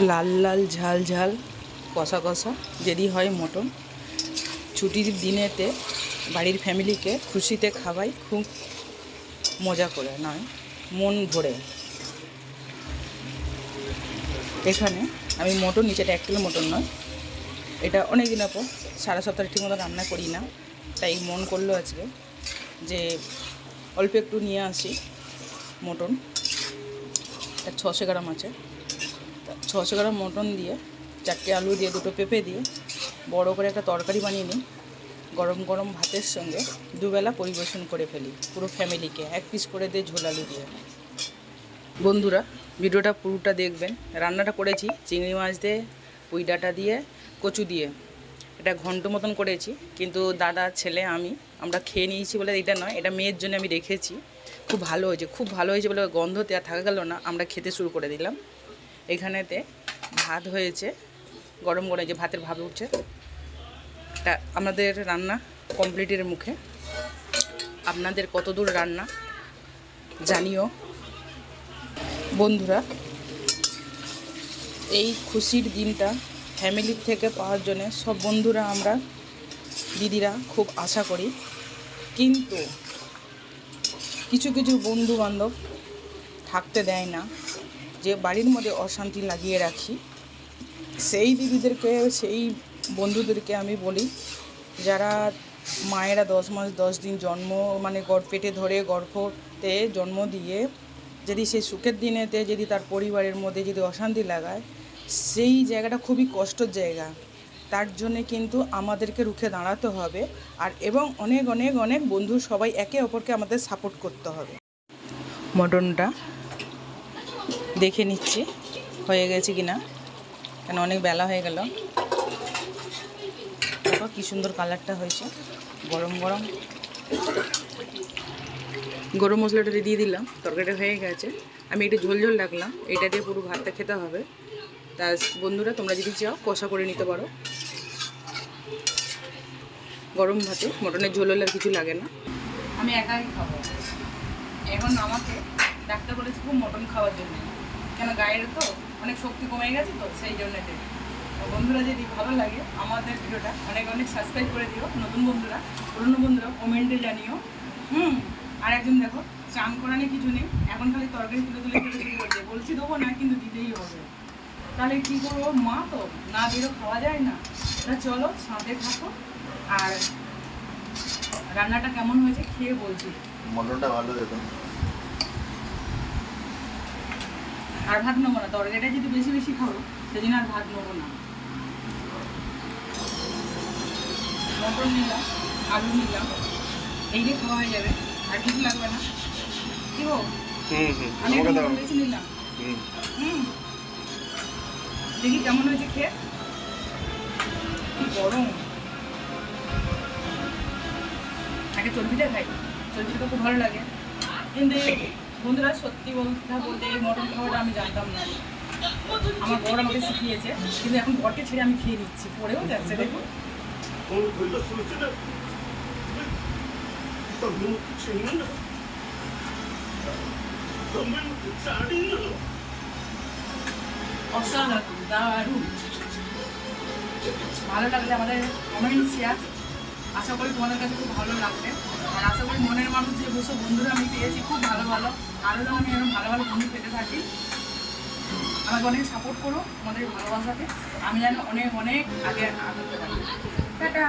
লাল লাল, ঝাল ঝাল, কষা কষা, যদি হয় মটন। ছুটির দিনেতে বাড়ির ফ্যামিলিকে খুশিতে খাওয়াই খুব মজা করে, নয়, মন ভরে। এখানে আমি মটন নিচে এক কিলো মটন নয়। এটা অনেক দিন পর সারা সপ্তাহে ঠিক মতো রান্না করি না, তাই মন করল আজকে যে অল্প একটু নিয়ে আসি মটন। এটা ছশো গ্রাম আছে। ছশো গ্রাম মটন দিয়ে, চারটে আলু দিয়ে, দুটো পেঁপে দিয়ে, বড় করে একটা তরকারি বানিয়ে নিই গরম গরম ভাতের সঙ্গে দুবেলা পরিবেশন করে ফেলি, পুরো ফ্যামিলিকে, এক পিস করে দিয়ে ঝোল আলু দিয়ে। বন্ধুরা, ভিডিওটা পুরোটা দেখবেন। রান্নাটা করেছি, চিংড়ি মাছ দিয়ে, পুঁই ডাটা দিয়ে, কচু দিয়ে। এটা ঘন্ট মতন করেছি, কিন্তু দাদা, ছেলে, আমি, আমরা খেয়ে নিয়েছি বলে এটা নয়, এটা মেয়ের জন্য আমি রেখেছি। খুব ভালো হয়েছে, খুব ভালো হয়েছে বলে গন্ধতে আর থাকা গেল না, আমরা খেতে শুরু করে দিলাম। এখানেতে ভাত হয়েছে, গরম গরম যে ভাতের ভাব উঠছে। তা আমাদের রান্না কমপ্লিটের মুখে। আপনাদের কতদূর রান্না জানিও। বন্ধুরা, এই খুশির দিনটা ফ্যামিলির থেকে পাওয়ার জন্য সব বন্ধুরা আমরা, দিদিরা খুব আশা করি। কিন্তু কিছু কিছু বন্ধু বান্ধব থাকতে দেয় না। যে বাড়ির মধ্যে অশান্তি লাগিয়ে রাখি, সেই দিদিদেরকে, সেই বন্ধুদেরকে আমি বলি, যারা মায়েরা দশ মাস, দশ দিন জন্ম মানে পেটে ধরে গর্ভতে জন্ম দিয়ে যদি সেই সুখের দিনেতে যদি তার পরিবারের মধ্যে যদি অশান্তি লাগায়, সেই জায়গাটা খুবই কষ্টের জায়গা। তার জন্যে কিন্তু আমাদেরকে রুখে দাঁড়াতে হবে আর এবং অনেক অনেক অনেক বন্ধু সবাই একে অপরকে আমাদের সাপোর্ট করতে হবে। মটনটা দেখে নিচ্ছি, হয়ে গেছে কি না কেন অনেক বেলা হয়ে গেল। দেখো কী সুন্দর কালারটা হয়েছে। গরম গরম। গরম মশলাটা দিয়ে দিলাম, তরকারিটা হয়ে গেছে। আমি একটু ঝোল ঝোল রাখলাম। এটা দিয়ে পুরো ভাতটা খেতে হবে। তা বন্ধুরা, তোমরা যদি চাও, কষা করে নিতে পারো। গরম ভাতে, মটনের ঝোল হলে আর কিছু লাগে না। আমি একাই খাব। এখন আমাকে ডাক্তার বলেছে খুব মটন খাওয়ার জন্য। কেন গায়ের তো অনেক শক্তি কমে গেছে তো, সেই জন্যতে তো বন্ধুরা, যদি ভালো লাগে আমাদের ভিডিওটা, অনেক অনেক সাবস্ক্রাইব করে দিও, নতুন বন্ধুরা, পুরনো বন্ধুরা কমেন্টে জানিও। হুম, আর একজন দেখো, চান করানে কিছু নেই, এখন খালি তরকারি তুলে তুলে খেতে শুরু করছে। বলছি দেবো না, কিন্তু দিতেই হবে। তাহলে কী করব? মা তো, না দিলেও খাওয়া যায় না। তা চলো, সাথে থাকো। আর রান্নাটা কেমন হয়েছে খেয়ে বলছি। মটনটা ভালো দেখুন আর ভাত নেব না তরকারিটা যদি বেশি বেশি খাব সেদিন আর ভাত নেব না। মটন নিলাম আলু নিলাম এই দিয়ে খাওয়া হয়ে যাবে আর কিছু লাগবে না। কি গো? আমি বেশি নিলাম। হুম। দেখি কেমন হয়েছে খেয়ে। কি গরম। আগে চর্বিটা খাই চর্বিটা তো খুব ভালো লাগে। কিন্তু বন্ধুরা, সত্যি বলতে বলতে এই মটন খাওয়াটা আমি জানতাম না। আমার বড় আমাকে শিখিয়েছে, কিন্তু এখন বরকে ছেড়ে আমি খেয়ে নিচ্ছি, পরেও যাচ্ছে, দেখুন। দারুণ। ভালো লাগলে আমাদের কমেন্ট শেয়ার আশা করি তোমাদের কাছে খুব ভালো লাগবে। আর আশা করি মনের মানুষ যে বসে বন্ধুরা আমি পেয়েছি, খুব ভালো ভালো। আরও যেন আমি এরকম ভালো ভালো বন্ধু পেতে থাকি। আমাকে অনেক সাপোর্ট করো তোমাদের ভালোবাসাকে। আমি যেন অনেক অনেক আগে পারি টাটা!